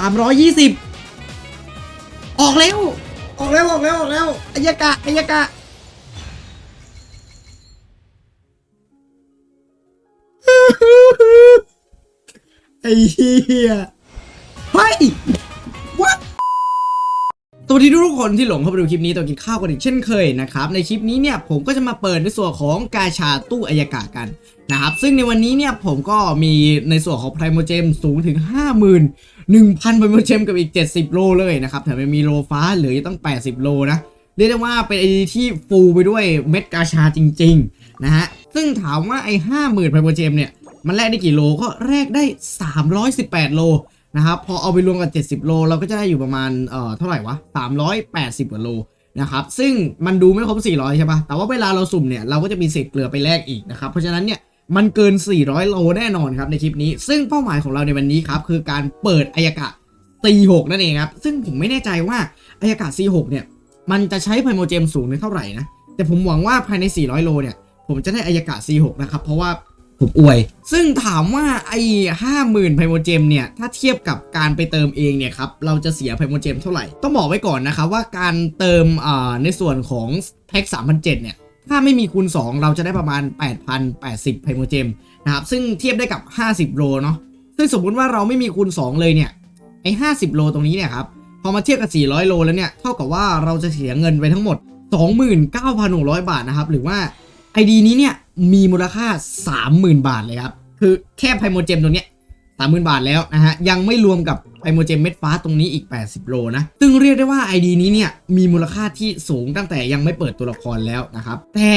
320 ออกแล้ว ออกแล้วออกแล้วออกแล้วอายกะอายกะไอ้เหี้ยเฮ้ย what ส วัสดีทุกคนที่หลงเข้าไปดูคลิปนี้ตัวกินข้าวกันอีกเช่นเคยนะครับในคลิปนี้เนี่ยผมก็จะมาเปิดในส่วนของกาชาตู้อายกากันนะครับซึ่งในวันนี้เนี่ยผมก็มีในส่วนของไพรโมเจมสูงถึง 51,000ไพรโมเจมกับอีก 70 โลเลยนะครับแถมยังมีโลฟ้าเหลือยู่ตั้ง 80 โลนะเรียกได้ว่าเป็นไอที่ฟูไปด้วยเม็ดกาชาจริงๆนะฮะซึ่งถามว่าไอ้ห้าหมื่นไพรโมเจมเนี่ยมันแลกได้กี่โลก็แลกได้ 318 โล นะครับพอเอาไปรวมกับ70 โล เราก็จะได้อยู่ประมาณเอ่อเท่าไหร่วะ 380 กว่าโลนะครับซึ่งมันดูไม่ครบ 400 ใช่ปะแต่ว่าเวลาเราสุ่มเนี่ยเราก็จะมีเศษเกลือไปแลกอีกนะครับเพราะฉะนั้นเนี่ยมันเกิน 400 โลแน่นอนครับในคลิปนี้ ซึ่งเป้าหมายของเราในวันนี้ครับคือการเปิดอายกะ C6 นั่นเองครับซึ่งผมไม่แน่ใจว่าอายกะ C6 เนี่ยมันจะใช้ไพโมเจมสูงในเท่าไหร่นะแต่ผมหวังว่าภายใน 400 โลเนี่ยผมจะได้อายกะ C6 นะครับเพราะว่า ผมอวย ซึ่งถามว่าไอ้ห้าหมื่นไพโมเจมเนี่ย ถ้าเทียบกับการไปเติมเองเนี่ยครับ เราจะเสียไพโมเจมเท่าไหร่ ต้องบอกไว้ก่อนนะครับว่าการเติมในส่วนของแพ็ก3,007เนี่ย ถ้าไม่มีคูณ 2 เราจะได้ประมาณ 8,080ไพโมเจมนะครับ ซึ่งเทียบได้กับ 50 โลเนาะ ซึ่งสมมุติว่าเราไม่มีคูณ 2 เลยเนี่ย ไอ้50 โลตรงนี้เนี่ยครับ พอมาเทียบกับ 400 โลแล้วเนี่ย เท่ากับว่าเราจะเสียเงินไปทั้งหมด 29,600 บาทนะครับ หรือว่า ID นี้เนี่ย มีมูลค่า 30,000 บาทเลยครับ คือแค่ไพโมเจมตรงเนี้ย30,000บาทแล้วนะฮะ ยังไม่รวมกับไพโมเจมเม็ดฟ้าตรงนี้อีก 80 โลนะ ซึ่งเรียกได้ว่า ID นี้เนี่ย มีมูลค่าที่สูงตั้งแต่ยังไม่เปิดตัวละครแล้วนะครับ แต่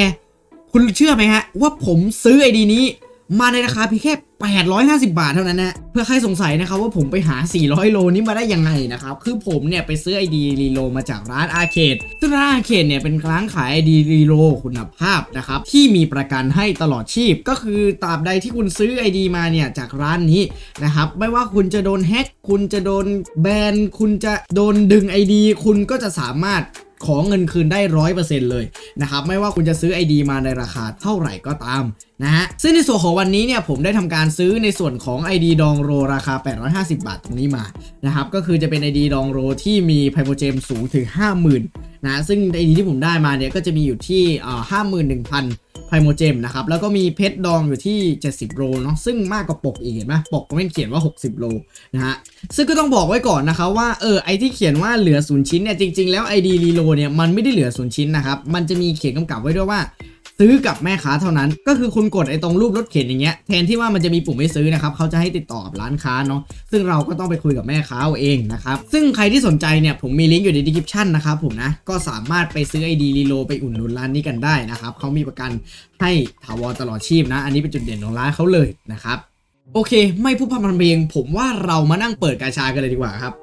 คุณเชื่อไหมฮะ ว่าผมซื้อ ID นี้ มาในราคาเพียงแค่ 850 บาทเท่านั้นนะเพื่อใครสงสัยนะครับว่าผมไปหา 400 โลนี้มาได้ยังไงนะครับคือผมเนี่ยไปซื้อ ID รีโลมาจากร้านอาร์เคดซึ่งร้านอาร์เคดเนี่ยเป็นร้านขาย ID รีโลคุณภาพนะครับที่มีประกันให้ตลอดชีพ ก็คือตราบใดที่คุณซื้อ ID มาเนี่ยจากร้านนี้นะครับไม่ว่าคุณจะโดนแฮ็กคุณจะโดนแบนคุณจะโดนดึง ID คุณก็จะสามารถ ขอเงินคืนได้ร้อยเปอร์เซ็นต์เลยนะครับไม่ว่าคุณจะซื้อ ID มาในราคาเท่าไหร่ก็ตามนะฮะซึ่งในส่วนของวันนี้เนี่ยผมได้ทำการซื้อในส่วนของ ID ดองโรราคา 850 บาทตรงนี้มานะครับก็คือจะเป็น ID ดองโรที่มีไพโมเจมสูงถึง 50,000 นะซึ่งไอดีที่ผมได้มาเนี่ยก็จะมีอยู่ที่ห้าหมื่นหนึ่งพันไพโมเจมนะครับ แล้วก็มีเพชรดองอยู่ที่ 70 โลเนาะซึ่งมากกว่าปกอีกเห็นไหมปกไม่เขียนว่า 60 โลนะฮะซึ่งก็ต้องบอกไว้ก่อนนะครับว่าเออไอที่เขียนว่าเหลือศูนย์ชิ้นเนี่ยจริงๆแล้ว ID รีโลเนี่ยมันไม่ได้เหลือศูนย์ชิ้นนะครับมันจะมีเขียนกำกับไว้ด้วยว่า ซื้อกับแม่ค้าเท่านั้น ก็คือคุณกดไอ้ตรงรูปรถเข็นอย่างเงี้ยแทนที่ว่ามันจะมีปุ่มให้ซื้อนะครับเขาจะให้ติดต่อร้านค้าเนาะซึ่งเราก็ต้องไปคุยกับแม่ค้าเอาเองนะครับซึ่งใครที่สนใจเนี่ยผมมีลิงก์อยู่ในดีคริปชั่นนะครับผมนะก็สามารถไปซื้อ ID รีโลไปอุ่นนุนร้านนี้กันได้นะครับเขามีประกันให้ถาวรตลอดชีพนะ อันนี้เป็นจุดเด่นของร้านเขาเลยนะครับโอเค ไม่พูดพร่ำทำเพลงผมว่าเรามานั่งเปิดกาชากันเลยดีกว่าครับ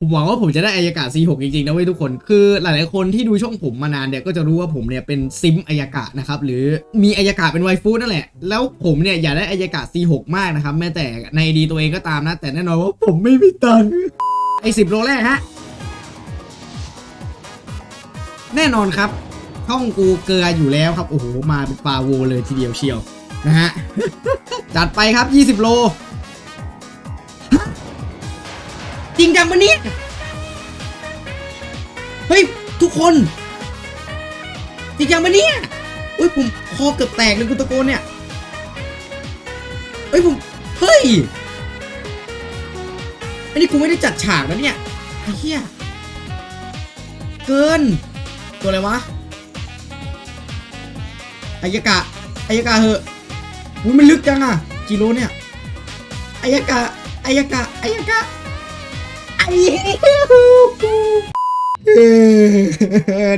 ผมหวังว่าผมจะได้อายกาศ C6 จริงๆนะเว้ยทุกคน คือหลายๆคนที่ดูช่องผมมานานเนี่ยก็จะรู้ว่าผมเนี่ยเป็นซิมอายกาศนะครับหรือมีอายกาศเป็นไวฟูนั่นแหละ แล้วผมเนี่ยอยากได้อายกาศ C6 มากนะครับแม้แต่ในดีตัวเองก็ตามนะ แต่แน่นอนว่าผมไม่มีตังค์ไอ้สิบโลแรกฮะ แน่นอนครับช่องกูเกลืออยู่แล้วครับ โอ้โห มาเป็นปลาโวเลยทีเดียวเชียวนะฮะ จัดไปครับ 20 โล ริงจังปะเนี่ยเฮ้ย ทุกคน จริงจังปะเนี่ยเฮ้ยผมคอเกือบแตกเลยกูตะโกนเนี่ยเฮ้ยผมเฮ้ยอันนี้กูไม่ได้จัดฉากแล้วเนี่ยไอ้เหี้ยเกิน ตัวอะไรวะอายกะอายกะเหอะอุ้ยมันลึกจังอะกิโลเนี่ยอายกะอายกะอายกะไอ้เอ้ย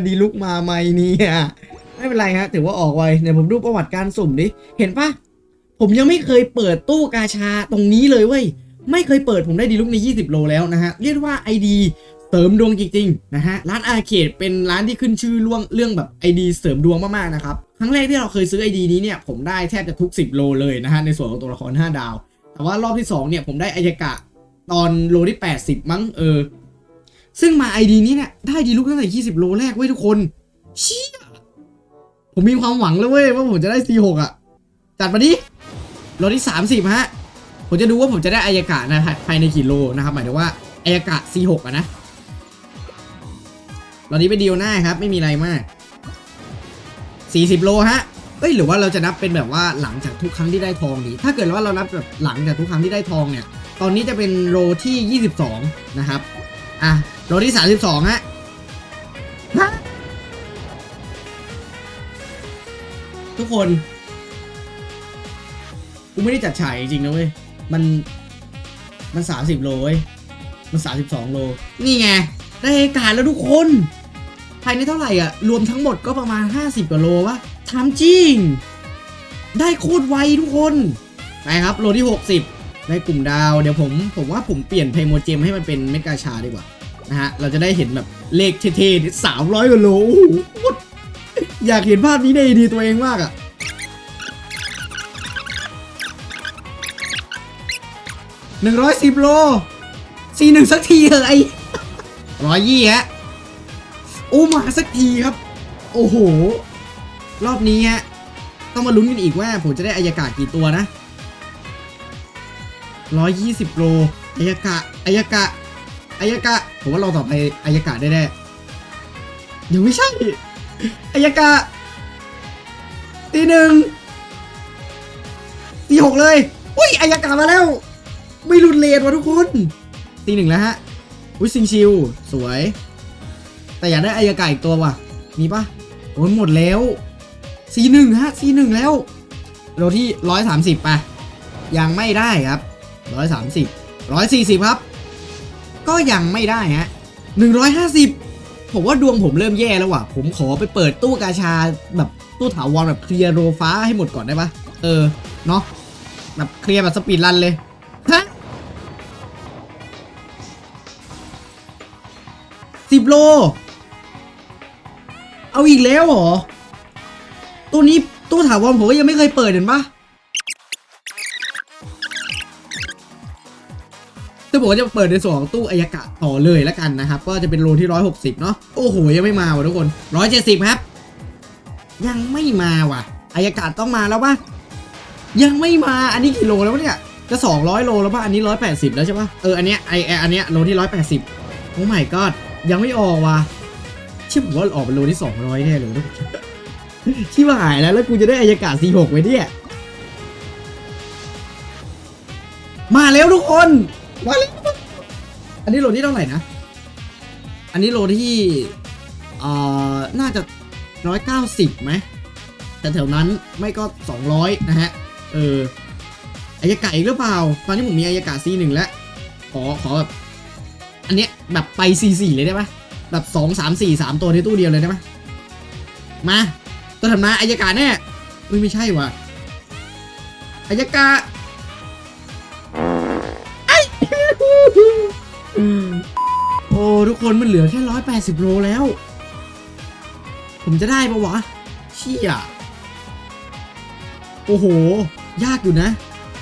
ดีลุกมาไหมเนี่ยไม่เป็นไรฮะถือว่าออกไวเดี๋ยวผมดูประวัติการสุ่มดิ เห็นปะผมยังไม่เคยเปิดตู้กาชาตรงนี้เลยเว้ย ไม่เคยเปิดผมได้ดีลุกใน 20 โลแล้วนะฮะ เรียกว่า ID เสริมดวงจริงๆนะฮะ ร้านอาเคดเป็นร้านที่ขึ้นชื่อเรื่องเรื่องแบบ ID เสริมดวงมากๆนะครับ ครั้งแรกที่เราเคยซื้อ ID นี้เนี่ยผมได้แทบจะทุก 10 โลเลยนะฮะในส่วนของตัวละคร 5 ดาว แต่ว่ารอบที่2เนี่ยผมได้อายกะ ตอนโลที่ 80 มั้งเออ ซึ่งมา ID นี้เนี่ยได้ดีลุกตั้งแต่20 โลแรกเว้ยทุกคนเชี่ยผมมีความหวังแล้วเว้ยว่าผมจะได้ C6 อะ จัดมาดิโลที่ 30 ฮะ ผมจะดูว่าผมจะได้อายกะนะภายในกี่โลนะครับ หมายถึงว่าอายากะ C6 อะนะตอนนี้เป็นดีลหน้าครับ ไม่มีอะไรมาก 40 โลฮะเอ้ยหรือว่าเราจะนับเป็นแบบว่าหลังจากทุกครั้งที่ได้ทองดี ถ้าเกิดว่าเรานับแบบหลังจากทุกครั้งที่ได้ทองเนี่ย ตอนนี้จะเป็นโลที่ 22 นะครับ อะโลที่ 32ฮะฮะทุกคน กูไม่ได้จัดฉายจริงนะเว้ย มัน มัน 30 โลเว้ย มัน 32 โล นี่ไง ได้อากาศแล้วทุกคน ภายในเท่าไหร่อะ รวมทั้งหมดก็ประมาณ 50 กว่าโลวะทำจริง ได้โคตรไวทุกคน ไปครับ โลที่ 60 ในกลุ่มดาวเดี๋ยวผมผมว่าผมเปลี่ยนเพลโมเจมให้มันเป็นเมกาชาดีกว่านะฮะเราจะได้เห็นแบบเลขเท่ๆสามร้อยกว่าโลโอ้โหอยากเห็นภาพนี้ในดีตัวเองมากอะหนึ่งร้อยสิบโลซีหนึ่งสักทีเถอะไอร้อยยี่ฮะโอ้มาสักทีครับ โอ้โห รอบนี้ฮะต้องมาลุ้นกันอีกว่าผมจะได้อายากาศกี่ตัวนะ ร้อยยี่สิบโลอายกะอายกะอายกะ ผมว่าเราต่อไปอายกะได้แน่เดี๋ยวไม่ใช่อายกะตีหนึ่งตีหกเลย อุ้ยอายกะมาแล้ว ไม่รุนเลนวะทุกคนตีหนึ่งแล้วฮะ อุ้ยซิงชิว สวย แต่อยากได้อายกาอีกตัวว่ะ มีปะโอ้ยหมดแล้วซีหนึ่งฮะซีหนึ่งแล้วโลที่ร้อยสามสิบไปยังไม่ได้ครับ ร้อยสามสิบร้อยสี่สิบครับ ก็ยังไม่ได้ฮะหนึ่งร้อยห้าสิบผมว่าดวงผมเริ่มแย่แล้วว่ะ ผมขอไปเปิดตู้กาชาแบบตู้ถาวรแบบเคลียร์โรฟ้าให้หมดก่อนได้ปะเออ เนาะแบบเคลียร์แบบสปีดรันเลย ฮะสิบโล เอาอีกแล้วเหรอ ตัวนี้ตู้ถาวรผมก็ยังไม่เคยเปิดเห็นปะ จะบอกว่าจะเปิดในส่วนของตู้อายากะต่อเลยแล้วกันนะครับ ก็จะเป็นโลที่ร้อยหกสิบเนาะโอ้โห ยังไม่มาว่ะทุกคนร้อยเจ็ดสิบครับ ยังไม่มาว่ะอายากะต้องมาแล้วปะยังไม่มาอันนี้กี่โลแล้วเนี่ยจะสองร้อยโลแล้วป่ะอันนี้ร้อยแล้วใช่ป่ะเอออันเนี้ยไออ้อันเนี้ยโลที่ร้อยแปดสิบโอ้ my god ยังไม่ออกว่ะเชื่อผมว่าออกเป็นโลที่สองร้อยแน่เลยทุกคนชิบหายแล้วแล้วกูจะได้อายากาศ C6 ไว้เนี่ยมาแล้วทุกคน มาแล้วอันนี้โลที่เท่าไหร่นะ อันนี้โลที่เอ่อน่าจะร้อยเก้าสิบไหมแต่แถวนั้นไม่ก็สองร้อยนะฮะ เอออายากาอีกหรือเปล่า ตอนนี้ผมมีอายากาศ C1 แล้ว ขอขอแบบอันเนี้ยแบบไป C4 เลยได้ปะแบบสองสามสี่สามตัวในตู้เดียวเลยได้ปะมมาตัวถัดมาอายากาแน่อุ้ยไม่ใช่ว่ะอายากา กคนมันเหลือแค่ร้อยแปดสิบโลแล้ว ผมจะได้ปะวะ เชี่ย โอ้โห ยากอยู่นะ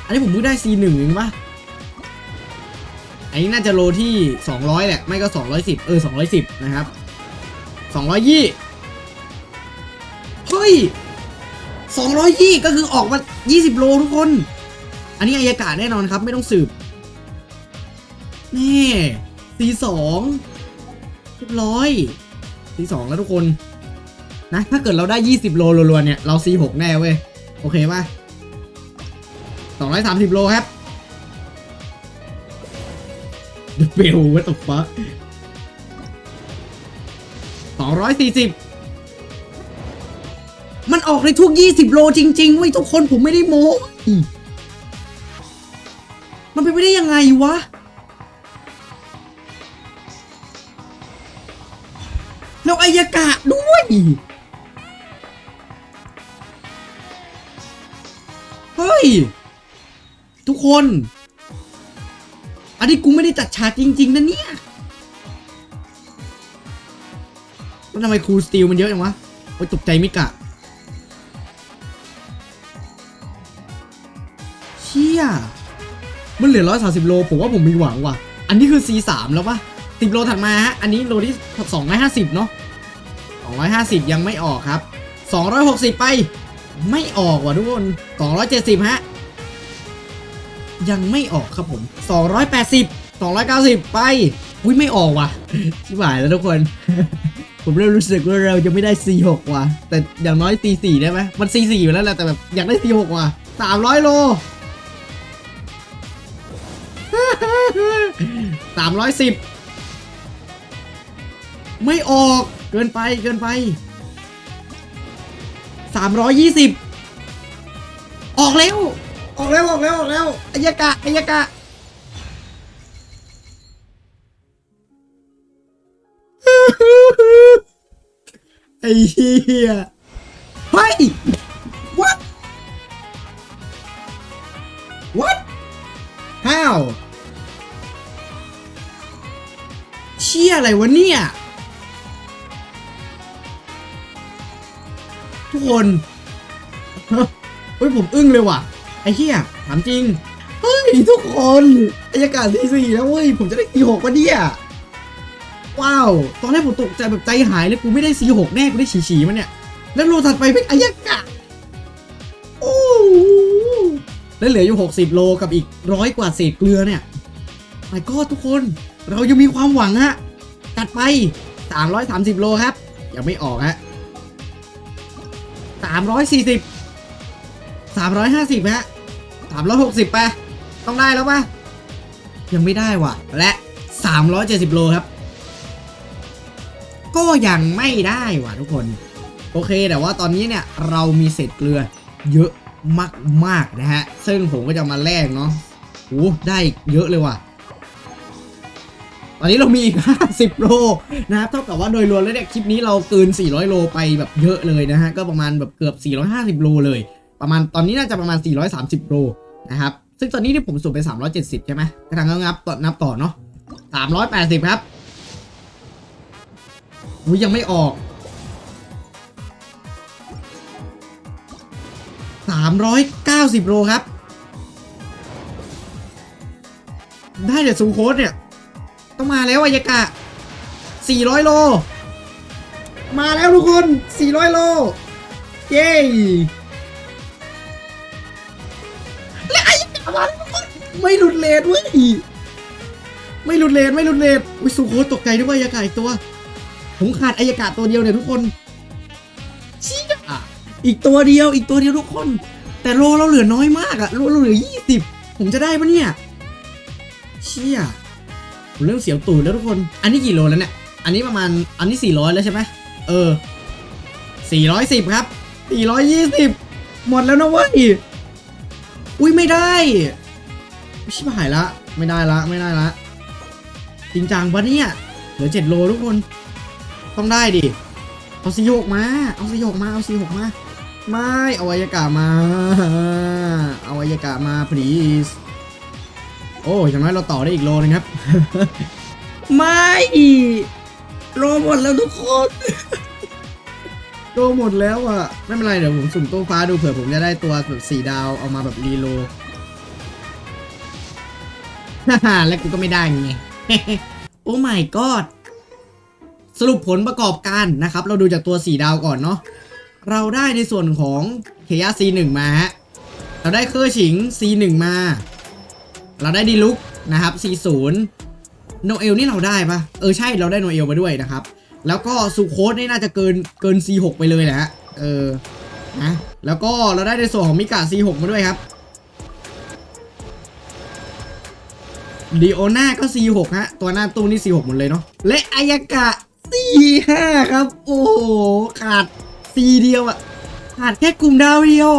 อันนี้ผมเพิ่งได้ C1 เองปะอันนี้น่าจะโลที่ 200 แหละ ไม่ก็ 210 เออ 210 นะครับ220เฮ้ย220 ก็คือออกมา 20 โลทุกคน อันนี้อายากาศแน่นอนครับ ไม่ต้องสืบ นี่ C2 เรียบร้อย C2 แล้วทุกคน นะ ถ้าเกิดเราได้ 20 โลรัวๆเนี่ย เรา C6 แน่เว้ย โอเคป่ะ230โลครับ The Bell what the fuck 240มันออกในทุก 20 โลจริงๆเว้ยทุกคนผมไม่ได้โม้มันเป็นไปได้ยังไงวะ แล้วอายากะด้วย เฮ้ย ทุกคน อันนี้กูไม่ได้จัดฉากจริง ๆ นะเนี่ยแล้วทำไมครูสตีลมันเยอะจังวะโอ้ยตกใจมิกะเชี่ยมันเหลือ130โล ผมว่าผมมีหวังว่ะ อันนี้คือ C3 แล้วปะ สิบโลถัดมาฮะ อันนี้โลที่สองร้อยห้าสิบเนาะสองร้อยห้าสิบยังไม่ออกครับสองร้อยหกสิบไป ไม่ออกว่ะทุกคนสองร้อยเจ็ดสิบฮะ ยังไม่ออกครับผมสองร้อยแปดสิบสองร้อยเก้าสิบไป อุ้ยไม่ออกว่ะ ชิบหายแล้วทุกคน ผมเริ่มรู้สึกว่าเราจะไม่ได้สี่หกว่ะ แต่อย่างน้อยตีสี่ได้ไหมมัน C4 อยู่แล้วแหละแต่แบบอยากได้สี่หกว่ะสามร้อยโลสามร้อยสิบ ไม่ออกเกินไปเกินไป 320 ออกแล้ว ออกแล้วออกแล้วออกแล้วอายกะอายกะไอ้เหี้ยเฮ้ย what what how เชี่ยอะไรวะเนี่ย ทุกคนเฮ้ยผมอึ้งเลยว่ะ ไอ้เหี้ยถามจริง เฮ้ย ทุกคนอายากาศที่สี่แล้วเว้ย ผมจะได้สี่หกวะเนี่ย ว้าว ตอนแรกผมตกใจแบบใจหายเลยกูไม่ได้ C6 แน่ กูได้ฉีๆมันเนี่ย แล้วโลถัดไปเป็นอายากะโอ้โหแล้วเหลืออยู่60โลกับอีกร้อยกว่าเศษเกลือเนี่ยไม่ก็ทุกคนเรายังมีความหวังฮะจัดไป330โลครับ ยังไม่ออกฮะ 340 350ฮะ360 ไป ต้องได้แล้วปะยังไม่ได้ว่ะ และ 370 โลครับ ก็ยังไม่ได้ว่ะทุกคน โอเคแต่ว่าตอนนี้เนี่ย เรามีเศษเกลือเยอะมากๆนะฮะ ซึ่งผมก็จะมาแลกเนาะโอ้ได้เยอะเลยว่ะ อนนี้เรามีอีก 50 โลนะครับ เท่ากับว่าโดยรวมแล้วเนี่ยคลิปนี้เราเกิน400 โลไปแบบเยอะเลยนะฮะ ก็ประมาณแบบเกือบ 450 โลเลย ประมาณตอนนี้น่าจะประมาณ 430 โลนะครับ ซึ่งตอนนี้ที่ผมสูบไป 370 ใช่ไหมกระทางก็งับต่อนับต่อเนาะ380 ครับอุ้ยยังไม่ออก 390 โลครับ ได้เดี๋ยวซูโค้ดเนี่ย ต้องมาแล้วอายากะ 400 โล มาแล้วทุกคน 400 โล เย้และอายกะมาแล้วทุกคนไม่หลุดเลนเว้ยไม่หลุดเลนไม่หลุดเลนอุ้ยซูโคตกใจด้วยอายกะอีกตัว ผมขาดอายกาศตัวเดียวเนี่ยทุกคนชี่ยอีกตัวเดียวอีกตัวเดียวทุกคน แต่โลเราเหลือน้อยมากอะโลเราเหลือยี่สิบผมจะได้ปะเนี่ยเชี่ย ผมเริ่มเสียวตูดแล้วทุกคน อันนี้กี่โลแล้วเนี่ย อันนี้ประมาณ อันนี้สี่ร้อยแล้วใช่ไหม เออสี่ร้อยสิบครับสี่ร้อยยี่สิบหมดแล้วนะเว้ย อุ้ยไม่ได้ชิบหายละ ไม่ได้ละ ไม่ได้ละ จริงจังปะเนี่ย เหลือเจ็ดโลทุกคน ต้องได้ดิ เอาซีหกมา เอาซีหกมา เอาซีหกมา ไม่ เอาอายากามา เอาอายากามา please โอ้อย่างน้อยเราต่อได้อีกโลนึงครับ ไม่โลหมดแล้วทุกคนโลหมดแล้วอะ ไม่เป็นไรเดี๋ยวผมสุ่มตู้ฟ้าดูเผื่อผมจะได้ตัวแบบสี่ดาวเอามาแบบรีโลฮ่าแล้วกูก็ไม่ได้ไง โอ้ my god สรุปผลประกอบการนะครับ เราดูจากตัว4ดาวก่อนเนาะเราได้ในส่วนของเคยา C1 มาฮะเราได้เคอร์ฉิง C1 มา เราได้ดีลุกนะครับ C0 โนเอลนี่เราได้ปะเออใช่เราได้โนเอลมาด้วยนะครับ แล้วก็ซูโคสนี่น่าจะเกินเกิน C6 ไปเลยแหละเออนะแล้วก็เราได้ในส่วนของมิกา C6 มาด้วยครับดีโอนาก็ C6 ฮะ ตัวหน้าตู้นี่ C6 หมดเลยเนาะและอายากะ C5 ครับ โอ้โหขาด C เดียวอะขาดแค่กลุ่มดาวเดียว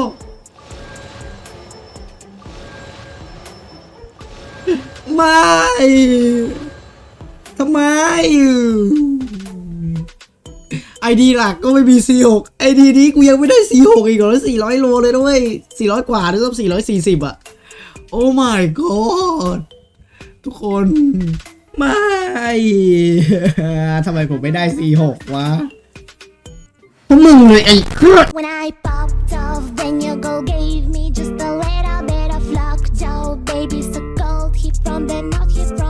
ไม ทำไม ไอดีหลักก็ไม่มี C6 ไอดีนี้กูยังไม่ได้ C6 อีกเหรอ400 โลเลยด้วย 400 กว่าด้วยต้อง440 อะ โอ้ my god ทุกคน ไม่ ทำไมผมไม่ได้ C6 วะพวกมึงเลยไอ้เครื่อง When I popped off, then your girl gave me just a from their mouth, he's